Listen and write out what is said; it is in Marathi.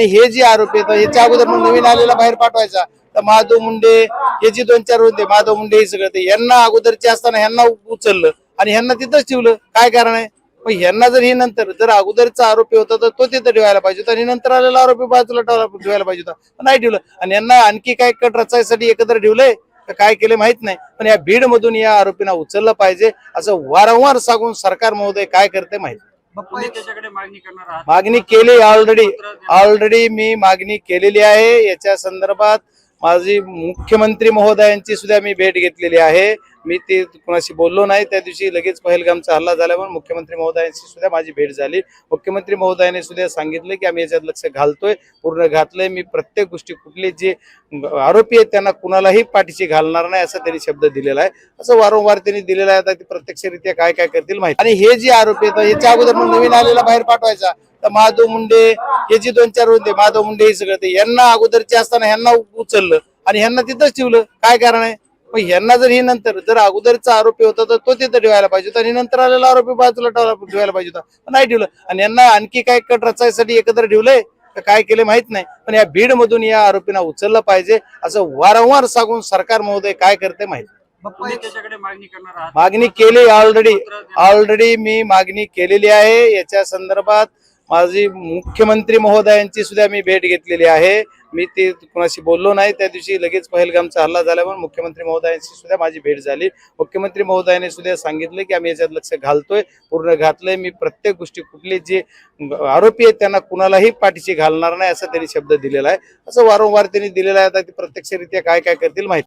आणि हे जे आरोपी आहेत याच्या अगोदर मग नवीन आलेला बाहेर पाठवायचा. तर माधव मुंडे हे जे दोन चार होते माधव मुंडे हे सगळं ते यांना अगोदरचे असताना यांना उचललं आणि ह्यांना तिथंच ठेवलं. काय कारण आहे? मग ह्यांना जर हे नंतर जर अगोदरचा आरोपी होता तर तो तिथं ठेवायला पाहिजे होता आणि नंतर आलेला आरोपी बाजूला ठेवायला ठेवायला पाहिजे होता. नाही ठेवलं. आणि यांना आणखी काय कट रचायसाठी एकत्र ठेवलंय? तर काय केलं माहीत नाही. पण या बीड मधून या आरोपींना उचललं पाहिजे. असं वारंवार सांगून सरकार महोदय काय करते माहीत तुम्ही त्याच्याकडे मागणी करणार आहात. मागणी केली ऑलरेडी ऑलरेडी मी मागणी केलेली आहे. याच्या संदर्भात माझी मुख्यमंत्री महोदयांची सुद्धा मी भेट घेतलेली आहे. मी ते कुणाशी बोललो नाही त्या दिवशी लगेच पहलगामचा हल्ला झाल्यामुळे मुख्यमंत्री महोदयांशी सुद्धा माझी भेट झाली. मुख्यमंत्री महोदयाने सुद्धा सांगितलं की आम्ही याच्यात लक्ष घालतोय पूर्ण घातलंय. मी प्रत्येक गोष्टी कुठले जे आरोपी आहेत त्यांना कुणालाही पाठीशी घालणार नाही असा त्यांनी शब्द दिलेला आहे. असं वारंवार त्यांनी दिलेला आहे. आता ते प्रत्यक्षरित्या काय काय करतील माहिती आणि हे जे आरोपी आहेत याच्या अगोदर मग नवीन आलेला बाहेर पाठवायचा. तर माधव मुंडे हे जे दोन चार होते माधव मुंडे हे सगळं ते यांना अगोदरचे असताना ह्यांना उचललं आणि ह्यांना तिथंच ठेवलं. काय कारण आहे? मग ह्यांना जर हे नंतर जर अगोदरचा आरोपी होता तर तो तिथं ठेवायला पाहिजे होता आणि नंतर आलेला आरोपी बाजूला ठेवायला पाहिजे होता. पण नाही ठेवलं. आणि यांना आणखी काय कट रचायसाठी एकत्र ठेवलंय? का काय केलं माहीत नाही. पण या बीड मधून या आरोपींना उचललं पाहिजे. असं वारंवार सांगून सरकार महोदय काय करते माहीत तुम्ही त्याच्याकडे मागणी करणार आहात? मागणी केली ऑलरेडी ऑलरेडी मी मागणी केलेली आहे. याच्या संदर्भात माझी मुख्यमंत्री महोदयांची सुद्धा मी भेट घेतलेली आहे. मी ते कुणाशी बोललो नाही त्या दिवशी लगेच पहलगामचा हल्ला झाल्यामुळे मुख्यमंत्री महोदयांशी सुद्धा माझी भेट झाली. मुख्यमंत्री महोदयाने सुद्धा सांगितलं की आम्ही याच्यात लक्ष घालतोय पूर्ण घातलंय. मी प्रत्येक गोष्टी कुठले जे आरोपी आहेत त्यांना कुणालाही पाठीशी घालणार नाही असा त्यांनी शब्द दिलेला आहे. असं वारंवार त्यांनी दिलेला आहे. आता ते प्रत्यक्षरित्या काय काय करतील माहिती